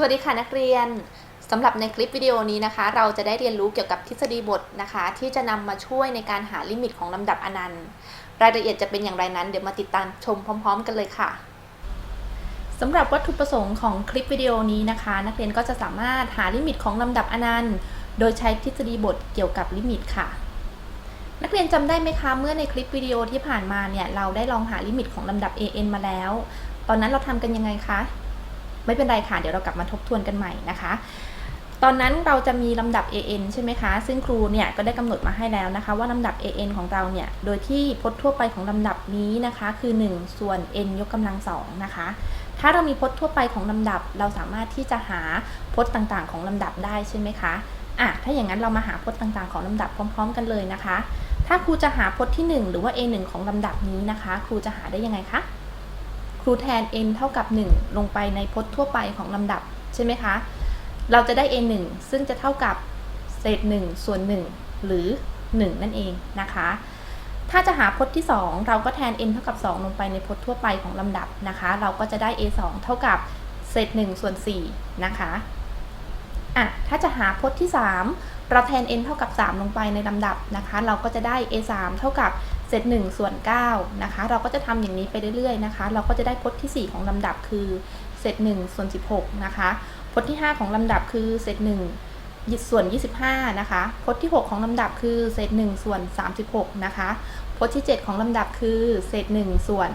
สวัสดีค่ะนักเรียนสำหรับในคลิปวิดีโอนี้นะคะ เราจะได้เรียนรู้เกี่ยวกับทฤษฎีบทนะคะ ที่จะนำมาช่วยในการหาลิมิตของลำดับอนันต์ รายละเอียดจะเป็นอย่างไรนั้นเดี๋ยวมาติดตามชมพร้อม ๆ กันเลยค่ะสำหรับวัตถุประสงค์ของคลิปวิดีโอนี้นะคะ นักเรียนก็จะสามารถหาลิมิตของลำดับอนันต์ โดยใช้ทฤษฎีบทเกี่ยวกับลิมิตค่ะ นักเรียนจำได้ไหมคะเมื่อในคลิปวิดีโอที่ผ่านมาเนี่ยเราได้ลองหาลิมิตของลำดับ an มาแล้ว ตอนนั้นเราทำกันยังไงคะ ไม่เป็นไรค่ะ เดี๋ยวเรากลับมาทบทวนกันใหม่นะคะ ตอนนั้นเราจะมีลำดับ an ใช่ไหมคะ ซึ่งครูเนี่ยก็ได้กำหนดมาให้แล้วนะคะ ว่าลำดับ an ของเราเนี่ย โดยที่พจน์ทั่วไปของลำดับนี้นะคะ คือ 1 ส่วน n ยกกำลังสองนะคะ ถ้าเรามีพจน์ทั่วไปของลำดับ เราสามารถที่จะหาพจน์ต่างๆ ของลำดับได้ใช่ไหมคะอะถ้าอย่างนั้นเรามาหาพจน์ต่างๆ ของลำดับพร้อม ๆ กันเลยนะคะ ถ้าครูจะหาพจน์ที่ 1 หรือว่า a1 ของลำดับนี้นะคะ ครูจะหาได้ยังไงคะ ครูแทน n เท่ากับ 1 ลงไปในพจน์ทั่วไปของลำดับใช่ไหมคะ เราจะได้ a 1ซึ่งจะเท่ากับเศษ 1 ส่วน 1 หรือ 1 นั่นเองนะคะ ถ้าจะหาพจน์ที่ 2 เราก็แทน n เท่ากับ 2 ลงไปในพจน์ทั่วไปของลำดับนะคะ เราก็จะได้ a 2เท่ากับเศษ 1 ส่วน 4 นะคะอะถ้าจะหาพจน์ที่ 3 เราแทน n เท่ากับ 3 ลงไปในลำดับนะคะ เราก็จะได้ a 3เท่ากับ เศษ1ส่วน9นะคะ เราก็จะทำอย่างนี้ไปเรื่อยๆนะคะ เราก็จะได้พจน์ที่ 4 ของลำดับคือเศษ1ส่วน16นะคะพจน์ที่ 5 ของลำดับคือเศษ1ส่วน 25 นะคะ พจน์ที่ 6 ของลำดับคือเศษ1ส่วน 36 นะคะ พจน์ที่ 7 ของลำดับคือเศษ1ส่วน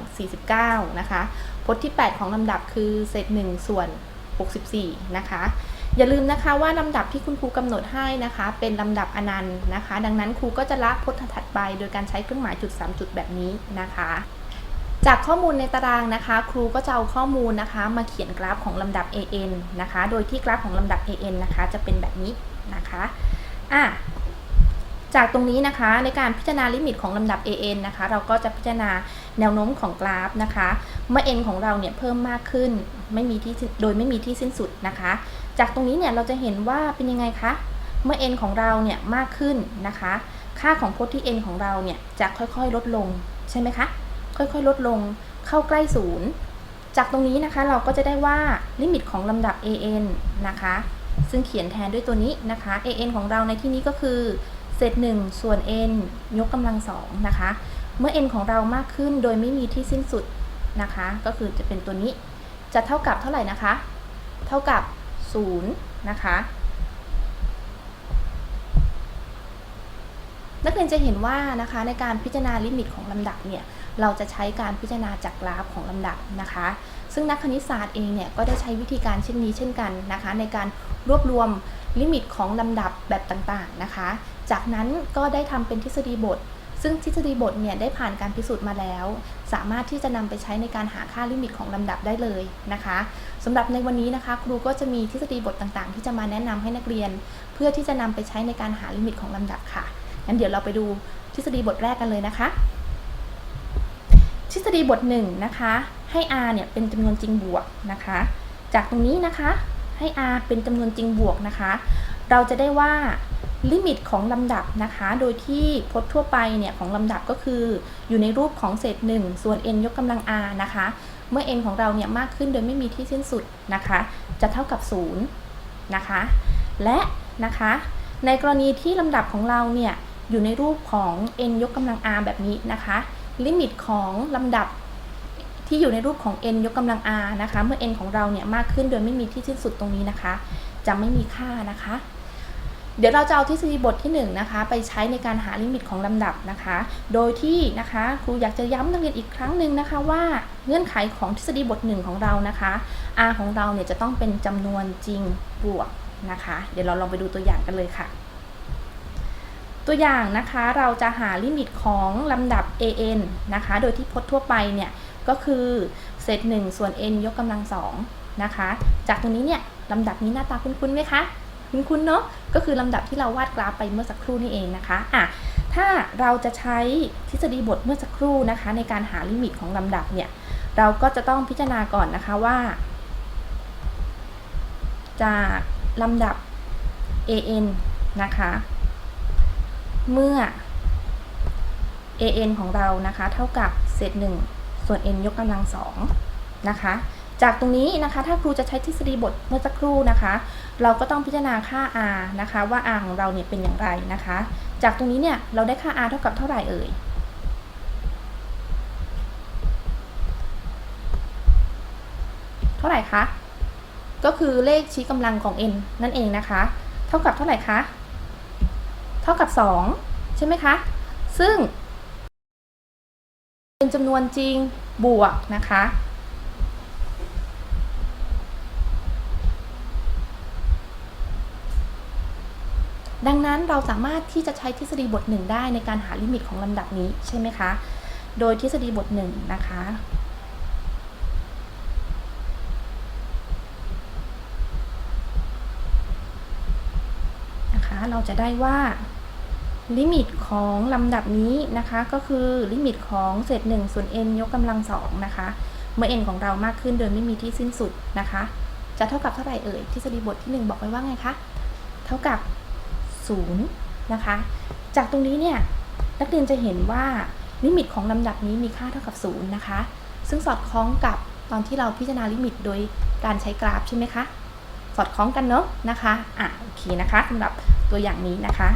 49 นะคะ พจน์ที่ 8 ของลำดับคือเศษ1ส่วน 64 นะคะ อย่าลืมนะคะว่าลำดับที่คุณครูกำหนดให้นะคะ เป็นลำดับอนันต์นะคะ ดังนั้นครูก็จะละพจน์ถัดไป โดยการใช้เครื่องหมายจุด 3 จุดแบบนี้นะคะจากข้อมูลในตารางนะคะ ครูก็จะเอาข้อมูลนะคะ มาเขียนกราฟของลำดับ an นะคะ โดยที่กราฟของลำดับ an นะคะ จะเป็นแบบนี้นะคะอะจากตรงนี้นะคะในการพิจารณาลิมิตของลำดับ an นะคะ เราก็จะพิจารณาแนวโน้มของกราฟนะคะ เมื่อ n ของเราเนี่ยเพิ่มมากขึ้น ไม่มีที่โดยไม่มีที่สิ้นสุดนะคะ จากตรงนี้เนี่ยเราจะเห็นว่าเป็นยังไงคะ เมื่อ n ของเราเนี่ยมากขึ้นนะคะ ค่าของพจน์ที่ n ของเราเนี่ยจะค่อยๆลดลงใช่ไหมคะ ค่อยๆลดลงเข้าใกล้ศูนย์จากตรงนี้นะคะเราก็จะได้ว่าลิมิตของลำดับ an นะคะ ซึ่งเขียนแทนด้วยตัวนี้นะคะ an ของเราในที่นี้ก็คือเศษ1ส่วน n ยกกำลังสองนะคะ เมื่อ n ของเรามากขึ้นโดยไม่มีที่สิ้นสุดนะคะ ก็คือจะเป็นตัวนี้ จะเท่ากับเท่าไหร่นะคะ เท่ากับ 0นะคะนักเรียนจะเห็นว่านะคะในการพิจารณาลิมิตของลำดับเนี่ยเราจะใช้การพิจารณาจากกราฟของลำดับนะคะ ซึ่งนักคณิตศาสตร์เองเนี่ยก็ได้ใช้วิธีการเช่นนี้เช่นกันนะคะ ในการรวบรวมลิมิตของลำดับแบบต่างๆนะคะ จากนั้นก็ได้ทำเป็นทฤษฎีบท ซึ่งทฤษฎีบทเนี่ยได้ผ่านการพิสูจน์มาแล้ว สามารถที่จะนำไปใช้ในการหาค่าลิมิตของลำดับได้เลยนะคะสำหรับในวันนี้นะคะครูก็จะมีทฤษฎีบทต่างๆ ที่จะมาแนะนำให้นักเรียน เพื่อที่จะนำไปใช้ในการหาลิมิตของลำดับค่ะงั้นเดี๋ยวเราไปดูทฤษฎีบทแรกกันเลยนะคะ ทฤษฎีบทหนึ่งนะคะให้ r เนี่ยเป็นจำนวนจริงบวกนะคะ จากตรงนี้นะคะให้ r เป็นจำนวนจริงบวกนะคะ เราจะได้ว่า ลิมิตของลำดับนะคะ โดยที่พจน์ทั่วไปเนี่ยของลำดับก็คืออยู่ในรูปของเศษ 1 ส่วน n ยกกำลัง r นะคะ เมื่อ n ของเราเนี่ยมากขึ้นโดยไม่มีที่สิ้นสุดนะคะ จะเท่ากับ 0 นะคะ และนะคะ ในกรณีที่ลำดับของเราเนี่ยอยู่ในรูปของ n ยกกำลัง r แบบนี้นะคะ ลิมิตของลำดับที่อยู่ในรูปของ n ยกกำลัง r นะคะ เมื่อ n ของเราเนี่ยมากขึ้นโดยไม่มีที่สิ้นสุดตรงนี้นะคะ จะไม่มีค่านะคะ เดี๋ยวเราจะเอาทฤษฎีบทที่1นนะคะไปใช้ในการหาลิมิตของลำดับนะคะ โดยที่นะคะครูอยากจะย้ำนักเรียนอีกครั้งหนึ่งนะคะว่าเงื่อนไขของทฤษฎีบท 1 ของเรานะคะ r ของเราเนี่ยจะต้องเป็นจำนวนจริงบวกนะคะ เดี๋ยวเราลองไปดูตัวอย่างกันเลยค่ะ ตัวอย่างนะคะเราจะหาลิมิตของลำดับ an นะคะ โดยที่พจน์ทั่วไปเนี่ยก็คือเศษ1ส่วน n ยกกำลังสองนะคะ จากตรงนี้เนี่ยลำดับนี้หน้าตาคุ้นๆไหมคะ คุ้นๆเนาะก็คือลำดับที่เราวาดกราฟไปเมื่อสักครู่นี่เองนะคะอะถ้าเราจะใช้ทฤษฎีบทเมื่อสักครู่นะคะ ในการหาลิมิตของลำดับเนี่ยเราก็จะต้องพิจารณาก่อนนะคะว่า จากลำดับ an นะคะ เมื่อ an ของเรานะคะ เท่ากับเศษ1ส่วน n ยกกำลังสองนะคะ จากตรงนี้นะคะ ถ้าครูจะใช้ทฤษฎีบทเมื่อสักครู่นะคะ เราก็ต้องพิจารณาค่า r นะคะ ว่า r ของเราเนี่ยเป็นอย่างไรนะคะ จากตรงนี้เนี่ยเราได้ค่า r เท่ากับเท่าไหร่เอ่ยเท่าไหร่คะก็คือเลขชี้กำลังของ n นั่นเองนะคะ เท่ากับเท่าไหร่คะเท่ากับ 2 ใช่ไหมคะ ซึ่ง เป็นจำนวนจริงบวกนะคะ ดังนั้นเราสามารถที่จะใช้ทฤษฎีบทหนึ่งได้ในการหาลิมิตของลำดับนี้ใช่ไหมคะ โดยทฤษฎีบทหนึ่งนะคะ นะคะ เราจะได้ว่าลิมิตของลำดับนี้นะคะก็คือลิมิตของเศษ1ส่วน n ยกกำลังสองนะคะเมื่อ n ของเรามากขึ้นโดยไม่มีที่สิ้นสุดนะคะ จะเท่ากับเท่าไหร่เอ่ยทฤษฎีบทที่ 1 บอกไว้ว่าไงคะ เท่ากับ 0นะคะ จากตรงนี้เนี่ยนักเรียนจะเห็นว่าลิมิตของลำดับนี้มีค่าเท่ากับ 0 นะคะ ซึ่งสอดคล้องกับตอนที่เราพิจารณาลิมิตโดยการใช้กราฟใช่ไหมคะ สอดคล้องกันเนาะนะคะอะโอเคนะคะสำหรับตัวอย่างนี้นะคะ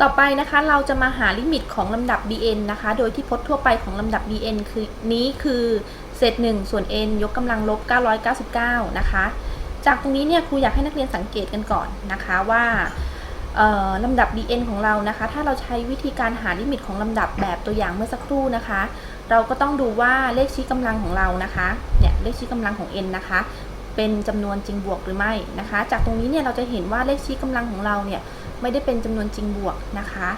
ต่อไปนะคะเราจะมาหาลิมิตของลำดับ bn นะคะ โดยที่พจน์ทั่วไปของลำดับ bn คือนี้คือเศษ1ส่วน n ยกกำลังลบ 999 นะคะ จากตรงนี้เนี่ยครูอยากให้นักเรียนสังเกตกันก่อนนะคะว่า ลำดับ bn ของเรานะคะ ถ้าเราใช้วิธีการหาลิมิตของลำดับแบบตัวอย่างเมื่อสักครู่นะคะ เราก็ต้องดูว่าเลขชี้กำลังของเรานะคะ เนี่ยเลขชี้กำลังของ n นะคะ เป็นจำนวนจริงบวกหรือไม่นะคะ จากตรงนี้เนี่ยเราจะเห็นว่าเลขชี้กำลังของเราเนี่ยไม่ได้เป็นจำนวนจริงบวกนะคะ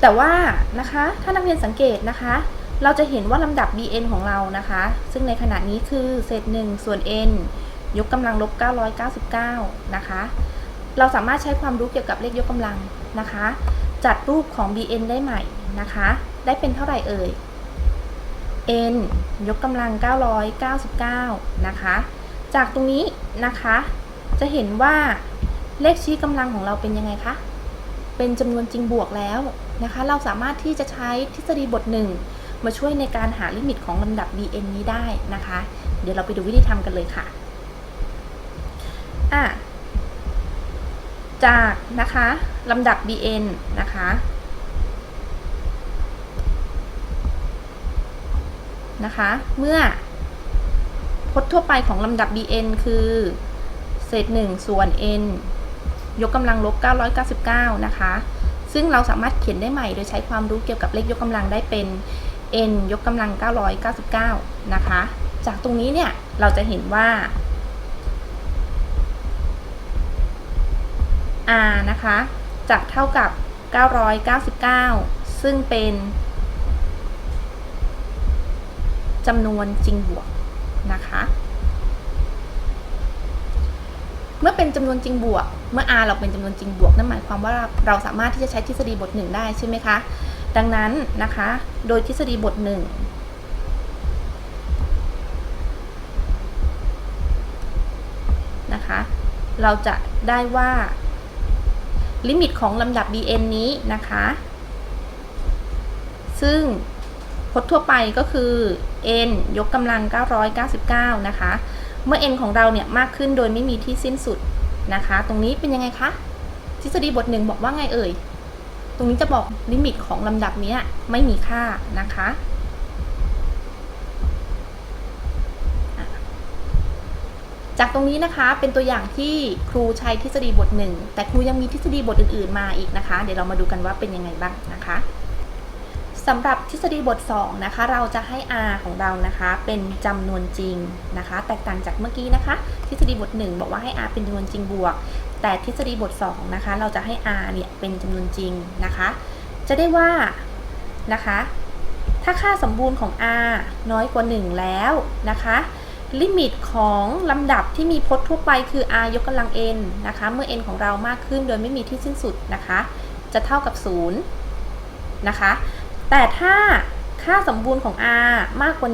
แต่ว่านะคะถ้านักเรียนสังเกตนะคะ เราจะเห็นว่าลำดับ bn ของเรานะคะ ซึ่งในขณะนี้คือเศษ1ส่วน n ยกกำลังลบ 999 นะคะ เราสามารถใช้ความรู้เกี่ยวกับเลขยกกำลังนะคะ จัดรูปของ bn ได้ใหม่นะคะ ได้เป็นเท่าไหร่เอ่ย n ยกกำลัง 999 นะคะ จากตรงนี้นะคะ จะเห็นว่าเลขชี้กำลังของเราเป็นยังไงคะ เป็นจำนวนจริงบวกแล้วนะคะ เราสามารถที่จะใช้ทฤษฎีบทหนึ่งมาช่วยในการหาลิมิตของลำดับ bn นี้ได้นะคะ เดี๋ยวเราไปดูวิธีทำกันเลยค่ะ อะ จากนะคะลำดับ bn นะคะ นะคะ เมื่อพจน์ทั่วไปของลำดับ bn คือ เศษ 1 ส่วน n ยกกำลังลบ 999 นะคะ ซึ่งเราสามารถเขียนได้ใหม่โดยใช้ความรู้เกี่ยวกับเลขยกกำลังได้เป็น n ยกกำลัง 999 นะคะ จากตรงนี้เนี่ย เราจะเห็นว่า r นะคะ จะเท่ากับ 999 ซึ่งเป็นจำนวนจริงบวกนะคะ เมื่อเป็นจำนวนจริงบวก เมื่อ r เราเป็นจำนวนจริงบวก นั่นหมายความว่าเราสามารถที่จะใช้ทฤษฎีบทหนึ่งได้ใช่ไหมคะ ดังนั้นนะคะ โดยทฤษฎีบทหนึ่งนะคะ เราจะได้ว่า ลิมิตของลำดับ bn นี้นะคะ ซึ่งพจน์ทั่วไปก็คือ n ยกกำลัง 999 นะคะ เมื่อ n ของเราเนี่ยมากขึ้นโดยไม่มีที่สิ้นสุดนะคะ ตรงนี้เป็นยังไงคะ ทฤษฎีบทหนึ่งบอกว่าไงเอ่ย ตรงนี้จะบอกลิมิตของลำดับนี้ไม่มีค่านะคะ จากตรงนี้นะคะเป็นตัวอย่างที่ครูใช้ทฤษฎีบทหนึ่งแต่ครูยังมีทฤษฎีบทอื่น ๆ มาอีกนะคะ เดี๋ยวเรามาดูกันว่าเป็นยังไงบ้างนะคะสำหรับทฤษฎีบท 2 นะคะ เราจะให้ r ของเรานะคะ เป็นจำนวนจริงนะคะ แตกต่างจากเมื่อกี้นะคะ ทฤษฎีบท 1 บอกว่าให้ r เป็นจำนวนจริงบวก แต่ทฤษฎีบท 2 นะคะ เราจะให้ r เนี่ยเป็นจำนวนจริงนะคะ จะได้ว่านะคะ ถ้าค่าสมบูรณ์ของ r น้อยกว่า 1 แล้วนะคะ ลิมิตของลำดับที่มีพจน์ทั่วไปคือ r ยกกำลัง n นะคะ เมื่อ n ของเรามากขึ้นโดยไม่มีที่สิ้นสุดนะคะ จะเท่ากับ 0 นะคะ แต่ถ้าค่าสมบูรณ์ของ r มากกว่า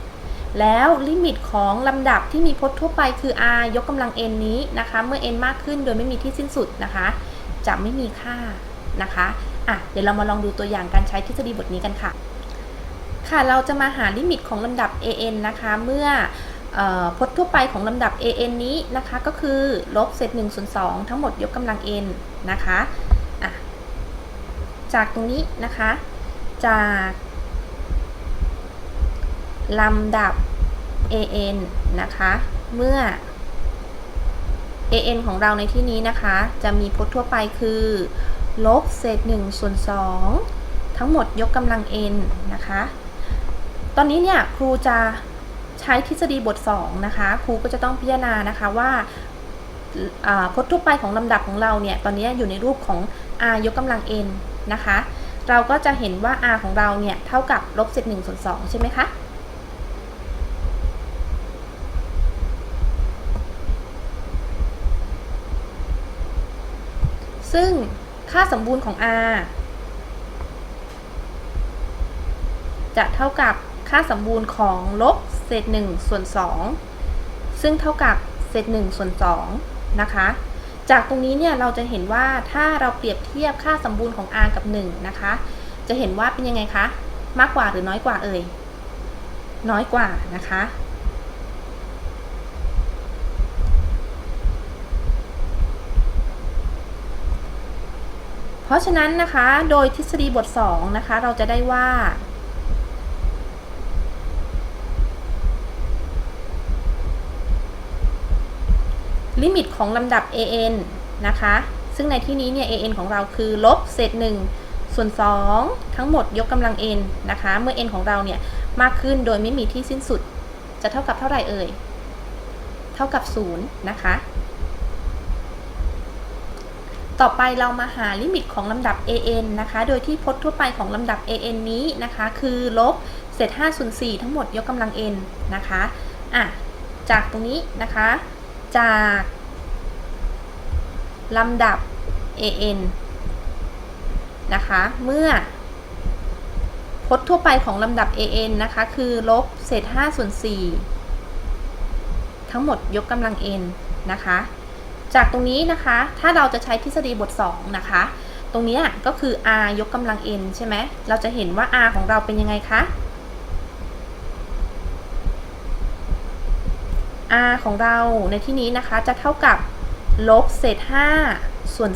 1 แล้วลิมิตของลำดับที่มีพจน์ทั่วไปคือ r ยกกำลัง n นี้นะคะ เมื่อ n มากขึ้นโดยไม่มีที่สิ้นสุดนะคะ จะไม่มีค่านะคะ อะ เดี๋ยวเรามาลองดูตัวอย่างการใช้ทฤษฎีบทนี้กันค่ะ ค่ะเราจะมาหาลิมิตของลำดับ an นะคะเมื่อออพจน์ทั่วไปของลำดับ an นี้นะคะก็คือลบเศษ1ส่วน2ทั้งหมดยกกำลัง n นะคะะจากตรงนี้นะคะ จากลำดับ an นะคะ เมื่อ an ของเราในที่นี้นะคะ จะมีพจน์ทั่วไปคือลบเศษ1ส่วน2ทั้งหมดยกกำลัง n นะคะ ตอนนี้เนี่ยครูจะใช้ทฤษฎีบท 2 นะคะ ครูก็จะต้องพิจารณานะคะว่าพจน์ทั่วไปของลำดับของเราเนี่ย ตอนนี้อยู่ในรูปของ r ยกกำลัง n นะคะ เราก็จะเห็นว่า r ของเราเนี่ย เท่ากับลบเศษ1ส่วน2ใช่ไหมคะซึ่งค่าสมบูรณ์ของ r จะเท่ากับ ค่าสมบูรณ์ของลบเศษ1ส่วน2 ซึ่งเท่ากับเศษ1ส่วน2นะคะ จากตรงนี้เนี่ยเราจะเห็นว่าถ้าเราเปรียบเทียบค่าสมบูรณ์ของ r กับ 1 นะคะ จะเห็นว่าเป็นยังไงคะ มากกว่าหรือน้อยกว่าเอ่ย น้อยกว่านะคะเพราะฉะนั้นนะคะ โดยทฤษฎีบท2นะคะ เราจะได้ว่า ลิมิตของลำดับ an นะคะ ซึ่งในที่นี้เนี่ย an ของเราคือลบเศษ1ส่วน 2 ทั้งหมดยกกำลัง n นะคะ เมื่อ n ของเราเนี่ยมากขึ้นโดยไม่มีที่สิ้นสุด จะเท่ากับเท่าไหร่เอ่ย เท่ากับ 0 นะคะ ต่อไปเรามาหาลิมิตของลำดับ an นะคะ โดยที่พจน์ทั่วไปของลำดับ an นี้นะคะ คือลบเศษ5ส่วน4ทั้งหมดยกกำลัง n นะคะ อะ จากตรงนี้นะคะ จาก ลำดับ an นะคะ เมื่อพจน์ทั่วไปของลำดับ an นะคะ คือลบเศษ5ส่วน4ทั้งหมดยกกำลัง n นะคะ จากตรงนี้นะคะ ถ้าเราจะใช้ทฤษฎีบท 2 นะคะ ตรงนี้ก็คือ r ยกกำลัง n ใช่ไหม เราจะเห็นว่า r ของเราเป็นยังไงคะ r ของเราในที่นี้นะคะจะเท่ากับ ลบเศษ 5 ส่วน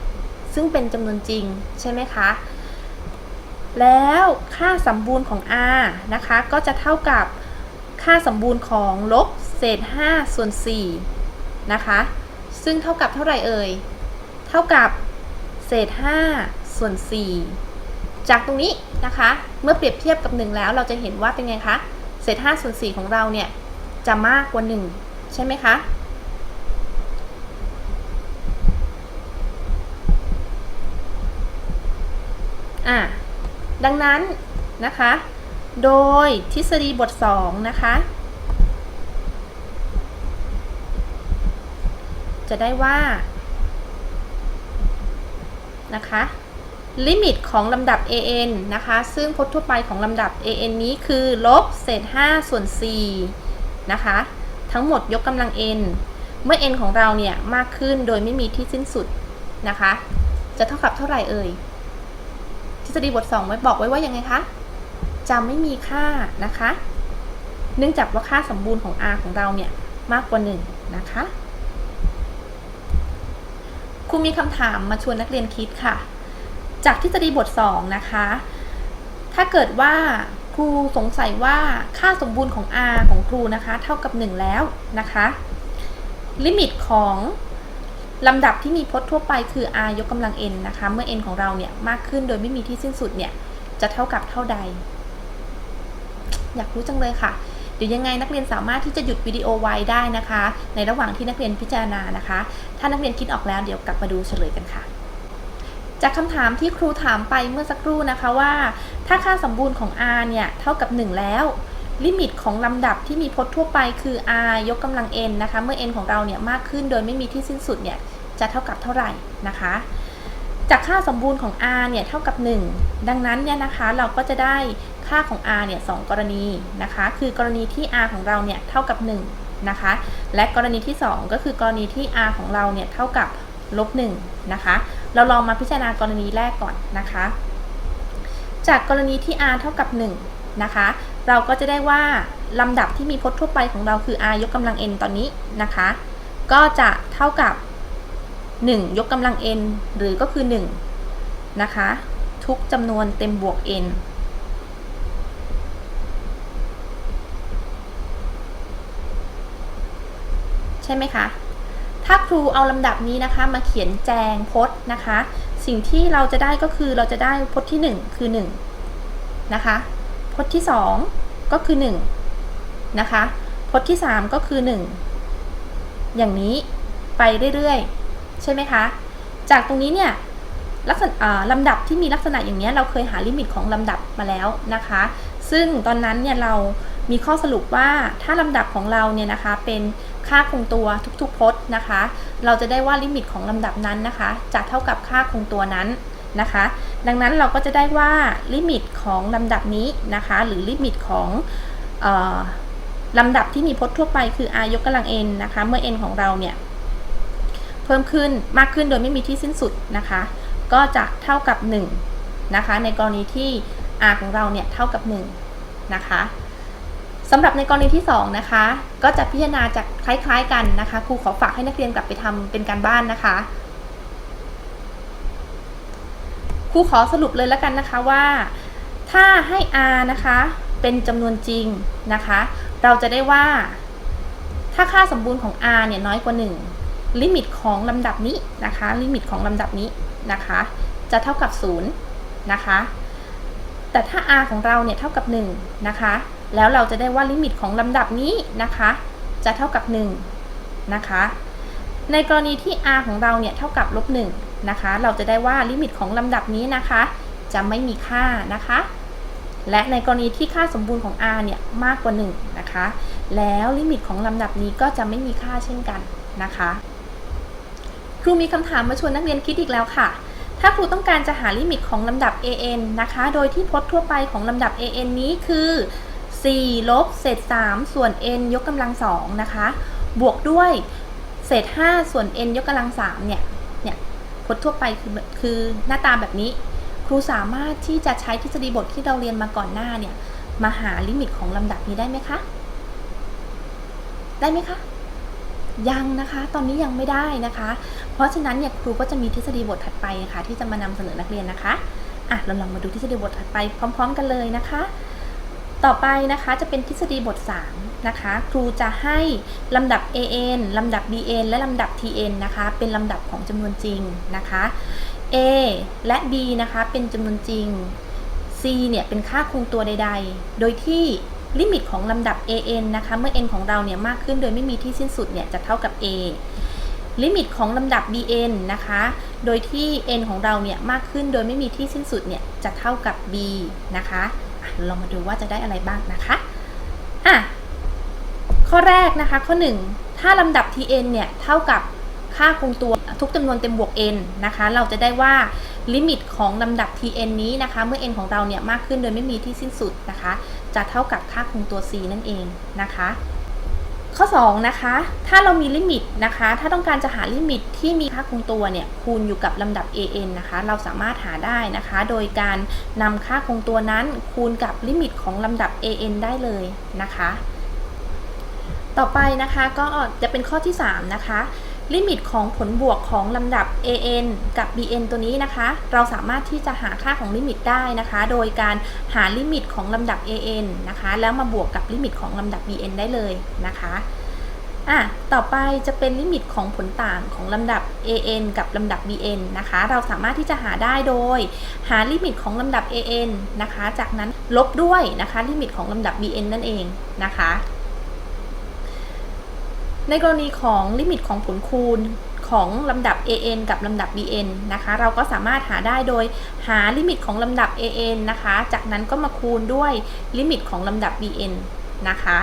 4 ซึ่งเป็นจำนวนจริงใช่ไหมคะ แล้วค่าสมบูรณ์ของ r นะคะ ก็จะเท่ากับค่าสมบูรณ์ของลบเศษ 5 ส่วน 4 นะคะ ซึ่งเท่ากับเท่าไหร่เอ่ย เท่ากับเศษ 5 ส่วน 4 จากตรงนี้นะคะ เมื่อเปรียบเทียบกับ 1 แล้วเราจะเห็นว่าเป็นไงคะ เศษ 5 ส่วน 4 ของเราเนี่ย จะมากกว่า 1 ใช่ไหมคะ อะดังนั้นนะคะ โดยทฤษฎีบท 2 นะคะ จะได้ว่านะคะลิมิตของลำดับ an นะคะ ซึ่งพจน์ทั่วไปของลำดับ an นี้คือลบเศษ 5 ส่วน 4 นะคะ ทั้งหมดยกกำลัง n เมื่อ n ของเราเนี่ย มากขึ้นโดยไม่มีที่สิ้นสุดนะคะ จะเท่ากับเท่าไหร่เอ่ย ษฎีบท2ไว้บอกไว้ว่ายังไงคะจะไม่มีค่านะคะ เนื่องจากว่าค่าสมบูรณ์ของ r ของเราเนี่ยมากกว่า 1 นะคะครูมีคำถามมาชวนนักเรียนคิดค่ะ จากทฤษฎีบท 2 นะคะ ถ้าเกิดว่าครูสงสัยว่าค่าสมบูรณ์ของ r ของครูนะคะ เท่ากับ 1 แล้วนะคะ ลิมิตของ ลำดับที่มีพจน์ทั่วไปคือ r ยกกำลัง n นะคะ เมื่อ n ของเราเนี่ยมากขึ้นโดยไม่มีที่สิ้นสุดเนี่ยจะเท่ากับเท่าใด อยากรู้จังเลยค่ะ เดี๋ยวยังไงนักเรียนสามารถที่จะหยุดวิดีโอไว้ได้นะคะ ในระหว่างที่นักเรียนพิจารณานะคะ ถ้านักเรียนคิดออกแล้วเดี๋ยวกลับมาดูเฉลยกันค่ะ จากคำถามที่ครูถามไปเมื่อสักครู่นะคะว่า ถ้าค่าสมบูรณ์ของ r เนี่ยเท่ากับ 1 แล้ว ลิมิตของลำดับที่มีพจน์ทั่วไปคือ r ยกกำลัง n นะคะ เมื่อ n ของเราเนี่ยมากขึ้นโดยไม่มีที่สิ้นสุดเนี่ยจะเท่ากับเท่าไหร่นะคะ จากค่าสมบูรณ์ของ r เนี่ยเท่ากับ 1 ดังนั้นเนี่ยนะคะเราก็จะได้ค่าของ r เนี่ยสกรณีนะคะ คือกรณีที่ r ของเราเนี่ยเท่ากับ 1 นะคะ และกรณีที่ 2 ก็คือกรณีที่ r ของเราเนี่ยเท่ากับลบ1นะคะ เราลองมาพิจารณากรณีแรกก่อนนะคะ จากกรณีที่ r เท่ากับ1นะคะ เราก็จะได้ว่าลำดับที่มีพจน์ทั่วไปของเราคือ r ยกกำลัง n ตอนนี้นะคะ ก็จะเท่ากับ 1 ยกกำลัง n หรือก็คือ 1 นะคะ ทุกจำนวนเต็มบวก n ใช่ไหมคะ ถ้าครูเอาลำดับนี้นะคะมาเขียนแจงพจน์นะคะ สิ่งที่เราจะได้ก็คือเราจะได้พจน์ที่ 1 คือ 1 นะคะ จน์ที่ 2 ก็คือ 1 นะคะ พจน์ที่ 3 ก็คือ 1 อย่างนี้ไปเรื่อยๆ ใช่ไหมคะ จากตรงนี้เนี่ยลักษณะลำดับที่มีลักษณะอย่างนี้เราเคยหาลิมิตของลำดับมาแล้วนะคะ ซึ่งตอนนั้นเนี่ยเรามีข้อสรุปว่าถ้าลำดับของเราเนี่ยนะคะเป็นค่าคงตัวทุกๆพจน์นะคะ เราจะได้ว่าลิมิตของลำดับนั้นนะคะ จะเท่ากับค่าคงตัวนั้น นะคะ ดังนั้นเราก็จะได้ว่าลิมิตของลำดับนี้นะคะ หรือลิมิตของออลำดับที่มีพจน์ทั่วไปคือ r ยกกำลัง n นะคะ เมื่อ n ของเราเนี่ย เพิ่มขึ้นมากขึ้นโดยไม่มีที่สิ้นสุดนะคะ ก็จะเท่ากับ 1 นะคะ ในกรณีที่ r ของเราเนี่ยเท่ากับ 1 นะคะสำหรับในกรณีที่ 2 นะคะ ก็จะพิจารณาจากคล้ายๆกันนะคะครูขอฝากให้นักเรียนกลับไปทำเป็นการบ้านนะคะ ครูขอสรุปเลยแล้วกันนะคะว่าถ้าให้ r นะคะเป็นจำนวนจริงนะคะ เราจะได้ว่า ถ้าค่าสมบูรณ์ของ r เนี่ยน้อยกว่า 1 ลิมิตของลำดับนี้นะคะ ลิมิตของลำดับนี้นะคะ จะเท่ากับ 0 นะคะ แต่ถ้า r ของเราเนี่ยเท่ากับ 1 นะคะ แล้วเราจะได้ว่าลิมิตของลำดับนี้นะคะ จะเท่ากับ 1 นะคะ ในกรณีที่ r ของเราเนี่ยเท่ากับลบ1 นะคะ เราจะได้ว่าลิมิตของลำดับนี้นะคะ จะไม่มีค่านะคะ และในกรณีที่ค่าสมบูรณ์ของ r เนี่ยมากกว่า 1 นะคะ แล้วลิมิตของลำดับนี้ก็จะไม่มีค่าเช่นกันนะคะครูมีคำถามมาชวนนักเรียนคิดอีกแล้วค่ะ ถ้าครูต้องการจะหาลิมิตของลำดับ an นะคะ โดยที่พจน์ทั่วไปของลำดับ an นี้คือ 4 ลบเศษ 3 ส่วน n ยกกำลัง2นะคะ บวกด้วยเศษ 5 ส่วน n ยกกำลัง3เนี่ย เนี่ยพจน์ทั่วไปคือคือหน้าตาแบบนี้ ครูสามารถที่จะใช้ทฤษฎีบทที่เราเรียนมาก่อนหน้าเนี่ยมาหาลิมิตของลำดับนี้ได้ไหมคะ ได้ไหมคะ ยังนะคะ ตอนนี้ยังไม่ได้นะคะ เพราะฉะนั้นเนี่ยครูก็จะมีทฤษฎีบทถัดไปะค่ะที่จะมานำเสนอนักเรียนนะคะอะเราลองมาดูทฤษฎีบทถัดไปพร้อม ๆ กันเลยนะคะ ต่อไปนะคะจะเป็นทฤษฎีบท 3 นะคะ ครูจะให้ลำดับ an ลำดับ bn และลำดับ tn นะคะ เป็นลำดับของจำนวนจริงนะคะ a และ b นะคะเป็นจำนวนจริง c เนี่ยเป็นค่าคงตัวใด ๆ โดยที่ลิมิตของลำดับ an นะคะ เมื่อ n ของเราเนี่ยมากขึ้นโดยไม่มีที่สิ้นสุดเนี่ยจะเท่ากับ a ลิมิตของลำดับ bn นะคะ โดยที่ n ของเราเนี่ยมากขึ้นโดยไม่มีที่สิ้นสุดเนี่ยจะเท่ากับ b นะคะ ลอะเรามาดูว่าจะได้อะไรบ้างนะคะ อะ ข้อแรกนะคะ ข้อ 1 ถ้าลำดับ tn เนี่ย เท่ากับค่าคงตัวทุกจำนวนเต็มบวก n นะคะ เราจะได้ว่าลิมิตของลำดับ tn นี้นะคะ เมื่อ n ของเราเนี่ยมากขึ้นโดยไม่มีที่สิ้นสุดนะคะ จะเท่ากับค่าคงตัว c นั่นเองนะคะ ข้อ2นะคะ ถ้าเรามีลิมิตนะคะ ถ้าต้องการจะหาลิมิตที่มีค่าคงตัวเนี่ยคูณอยู่กับลำดับ an นะคะ เราสามารถหาได้นะคะ โดยการนำค่าคงตัวนั้นคูณกับลิมิตของลำดับ an ได้เลยนะคะ ต่อไปนะคะก็จะเป็นข้อที่ 3 นะคะลิมิตของผลบวกของลำดับ an กับ bn ตัวนี้นะคะ เราสามารถที่จะหาค่าของลิมิตได้นะคะ โดยการหาลิมิตของลำดับ an นะคะ แล้วมาบวกกับลิมิตของลำดับ bn ได้เลยนะคะอะต่อไปจะเป็นลิมิตของผลต่างของลำดับ an กับลำดับ bn นะคะ เราสามารถที่จะหาได้โดย หาลิมิตของลำดับ an นะคะ จากนั้นลบด้วยนะคะ ลิมิตของลำดับ bn นั่นเองนะคะ ในกรณีของลิมิตของผลคูณของลำดับ an กับลำดับ bn นะคะ เราก็สามารถหาได้โดยหาลิมิตของลำดับ an นะคะ จากนั้นก็มาคูณด้วยลิมิตของลำดับ bn นะคะ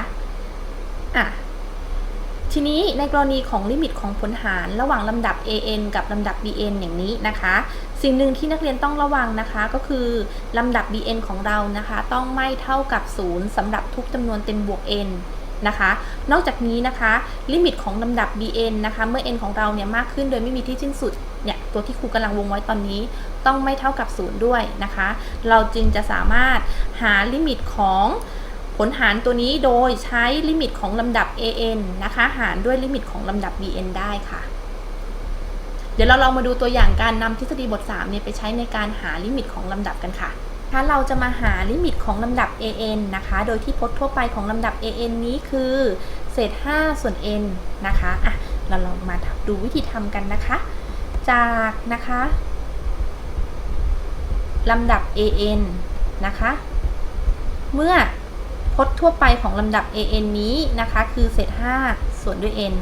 อะทีนี้ในกรณีของลิมิตของผลหารระหว่างลำดับ an กับลำดับ bn อย่างนี้นะคะ สิ่งหนึ่งที่นักเรียนต้องระวังนะคะก็คือลำดับ bn ของเรานะคะ ต้องไม่เท่ากับ 0สำหรับทุกจำนวนเต็มบวก n นะคะ นอกจากนี้นะคะ ลิมิตของลำดับ bn นะคะ เมื่อ n ของเราเนี่ยมากขึ้นโดยไม่มีที่สิ้นสุดเนี่ยตัวที่ครูกำลังวงไว้ตอนนี้ ต้องไม่เท่ากับ0ด้วยนะคะ เราจึงจะสามารถหาลิมิตของผผลหารตัวนี้โดยใช้ลิมิตของลำดับ an นะคะ หารด้วยลิมิตของลำดับ bn ได้ค่ะ เดี๋ยวเราลองมาดูตัวอย่างการนำทฤษฎีบท3เนี่ยไปใช้ในการหาลิมิตของลำดับกันค่ะ ถ้าเราจะมาหาลิมิตของลำดับ an นะคะ โดยที่พจน์ทั่วไปของลำดับ an นี้คือเศษ 5 ส่วน n นะคะอะเราลองมาดูวิธีทำกันนะคะ จากนะคะลำดับ an นะคะ เมื่อพจน์ทั่วไปของลำดับ an นี้นะคะ คือเศษ 5 ส่วนด้วย n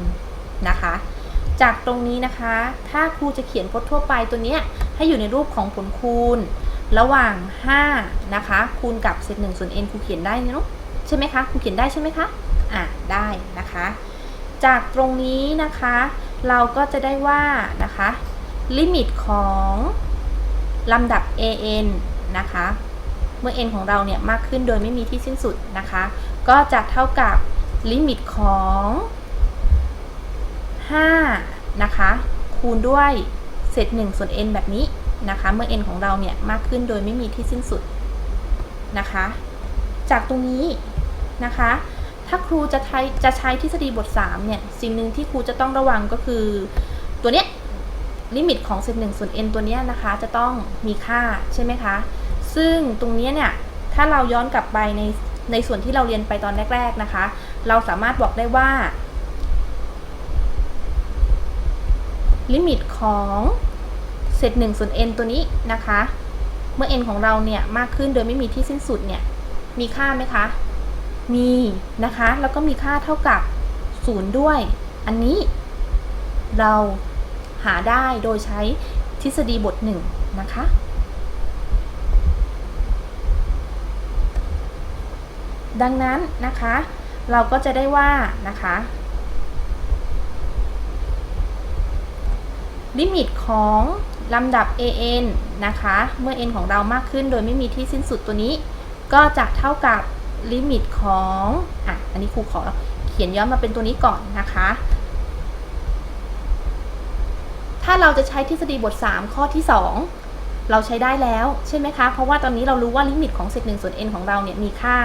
นะคะ จากตรงนี้นะคะ ถ้าครูจะเขียนพจน์ทั่วไปตัวเนี้ยให้อยู่ในรูปของผลคูณ ระหว่าง 5 นะคะ คูณกับเศษ1ส่วน n ครูเขียนได้เนาะใช่ไหมคะครูเขียนได้ใช่ไหมคะอะได้นะคะ จากตรงนี้นะคะ เราก็จะได้ว่านะคะ ลิมิตของลำดับ an นะคะ เมื่อ n ของเราเนี่ยมากขึ้นโดยไม่มีที่สิ้นสุดนะคะ ก็จะเท่ากับลิมิตของ5นะคะ คูณด้วยเศษ1ส่วน n แบบนี้ นะคะเมื่อ n ของเราเนี่ยมากขึ้นโดยไม่มีที่สิ้นสุดนะคะ จากตรงนี้นะคะ ถ้าครูจะใช้จะใช้ทฤษฎีบท3เนี่ยสิ่งหนึ่งที่ครูจะต้องระวังก็คือตัวเนี้ยลิมิตของเศษ1ส่วน n ตัวเนี้ยนะคะจะต้องมีค่าใช่ไหมคะ ซึ่งตรงนี้เนี่ยถ้าเราย้อนกลับไปในในส่วนที่เราเรียนไปตอนแรก ๆนะคะ เราสามารถบอกได้ว่าลิมิตของ เศษ1ส่วน n ตัวนี้นะคะ เมื่อ n ของเราเนี่ยมากขึ้นโดยไม่มีที่สิ้นสุดเนี่ย มีค่าไหมคะ มีนะคะ แล้วก็มีค่าเท่ากับ 0 ด้วย อันนี้เราหาได้โดยใช้ทฤษฎีบท 1 นะคะดังนั้นนะคะ เราก็จะได้ว่านะคะ ลิมิตของ ลำดับ an นะคะ เมื่อ n ของเรามากขึ้นโดยไม่มีที่สิ้นสุดตัวนี้ ก็จะเท่ากับลิมิตของอะอันนี้ครูขอเขียนย้อนมาเป็นตัวนี้ก่อนนะคะ ถ้าเราจะใช้ทฤษฎีบท 3 ข้อที่ 2 เราใช้ได้แล้วใช่ไหมคะ เพราะว่าตอนนี้เรารู้ว่าลิมิตของเศษ1ส่วน n ของเราเนี่ยมีค่า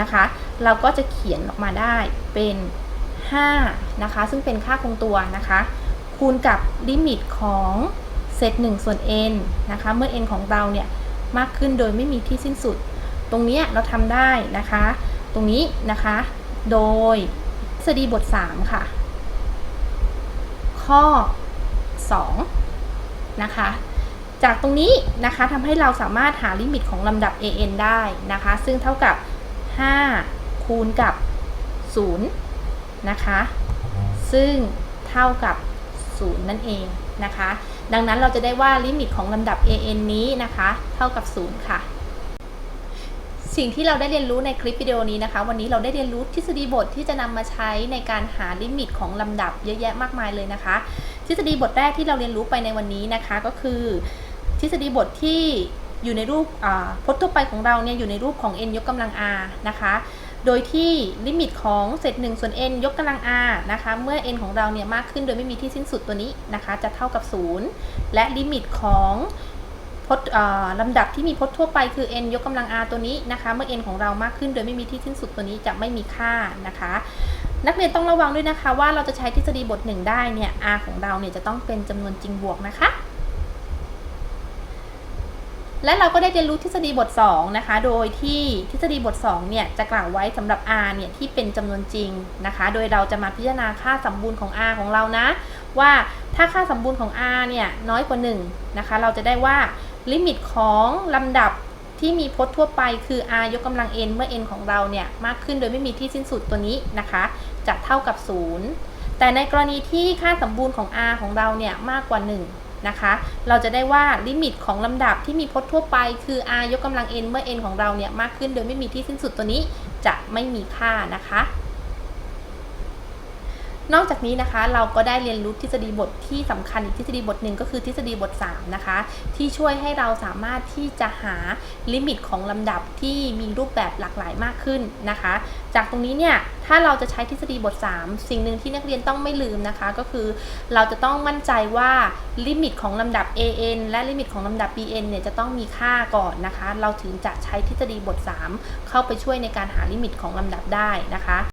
นะคะ เราก็จะเขียนออกมาได้เป็น 5 นะคะ ซึ่งเป็นค่าคงตัวนะคะ คูณกับลิมิตของ ศษ1ส่วน n นะคะ เมื่อ n ของเราเนี่ยมากขึ้นโดยไม่มีที่สิ้นสุด ตรงนี้เราทำได้นะคะ ตรงนี้นะคะ โดยทฤษฎีบท 3 ค่ะ ข้อ 2 นะคะ จากตรงนี้นะคะทำให้เราสามารถหาลิมิตของลำดับ an ได้นะคะ ซึ่งเท่ากับ 5 คูณกับ 0 นะคะ ซึ่งเท่ากับ 0 นั่นเองนะคะ ดังนั้นเราจะได้ว่าลิมิตของลำดับ an นี้นะคะ เท่ากับ 0 ค่ะ สิ่งที่เราได้เรียนรู้ในคลิปวิดีโอนี้นะคะ วันนี้เราได้เรียนรู้ทฤษฎีบทที่จะนำมาใช้ในการหาลิมิตของลำดับเยอะแยะมากมายเลยนะคะ ทฤษฎีบทแรกที่เราเรียนรู้ไปในวันนี้นะคะก็คือ ทฤษฎีบทที่อยู่ในรูปพจน์ทั่วไปของเราเนี่ยอยู่ในรูปของ n ยกกำลัง r นะคะ โดยที่ลิมิตของเศษ1ส่วน n ยกกำลัง r นะคะ เมื่อ n ของเราเนี่ยมากขึ้นโดยไม่มีที่สิ้นสุดตัวนี้นะคะ จะเท่ากับ 0 และลิมิตของพจน์ลำดับที่มีพจน์ทั่วไปคือ n ยกกำลัง r ตัวนี้นะคะ เมื่อ n ของเรามากขึ้นโดยไม่มีที่สิ้นสุดตัวนี้จะไม่มีค่านะคะ นักเรียนต้องระวังด้วยนะคะ ว่าเราจะใช้ทฤษฎีบท1ได้เนี่ย r ของเราเนี่ยจะต้องเป็นจำนวนจริงบวกนะคะ และเราก็ได้เรียนรู้ทฤษฎีบท2นะคะ โดยที่ทฤษฎีบท2เนี่ยจะกล่าวไว้สำหรับ r เนี่ยที่เป็นจำนวนจริงนะคะ โดยเราจะมาพิจารณาค่าสมบูรณ์ของ r ของเรานะ ว่าถ้าค่าสมบูรณ์ของ r เนี่ยน้อยกว่า1นะคะ เราจะได้ว่าลิมิตของลำดับที่มีพจน์ทั่วไปคือ r ยกกำลัง n เมื่อ n ของเราเนี่ยมากขึ้นโดยไม่มีที่สิ้นสุดตัวนี้นะคะ จะเท่ากับ 0 แต่ในกรณีที่ค่าสมบูรณ์ของ r ของเราเนี่ยมากกว่า 1 นะคะ เราจะได้ว่าลิมิตของลำดับที่มีพจน์ทั่วไป คือ r ยกกำลัง n เมื่อ n ของเราเนี่ยมากขึ้นโดยไม่มีที่สิ้นสุดตัวนี้จะไม่มีค่านะคะ นอกจากนี้นะคะเราก็ได้เรียนรู้ทฤษฎีบทที่สำคัญอีกทฤษฎีบทหนึ่งก็คือทฤษฎีบท 3 นะคะ ที่ช่วยให้เราสามารถที่จะหาลิมิตของลำดับที่มีรูปแบบหลากหลายมากขึ้นนะคะ จากตรงนี้เนี่ยถ้าเราจะใช้ทฤษฎีบท 3 สิ่งหนึ่งที่นักเรียนต้องไม่ลืมนะคะ ก็คือเราจะต้องมั่นใจว่าลิมิตของลำดับ an และลิมิตของลำดับ bn เนี่ยจะต้องมีค่าก่อนนะคะ เราถึงจะใช้ทฤษฎีบท 3 เข้าไปช่วยในการหาลิมิตของลำดับได้นะคะ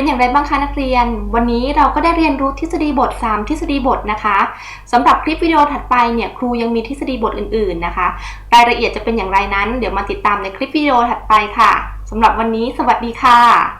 เป็นอย่างไรบ้างคะนักเรียน วันนี้เราก็ได้เรียนรู้ทฤษฎีบท 3 ทฤษฎีบทนะคะสำหรับคลิปวิดีโอถัดไปเนี่ยครูยังมีทฤษฎีบทอื่นๆนะคะ รายละเอียดจะเป็นอย่างไรนั้น เดี๋ยวมาติดตามในคลิปวิดีโอถัดไปค่ะสำหรับวันนี้ สวัสดีค่ะ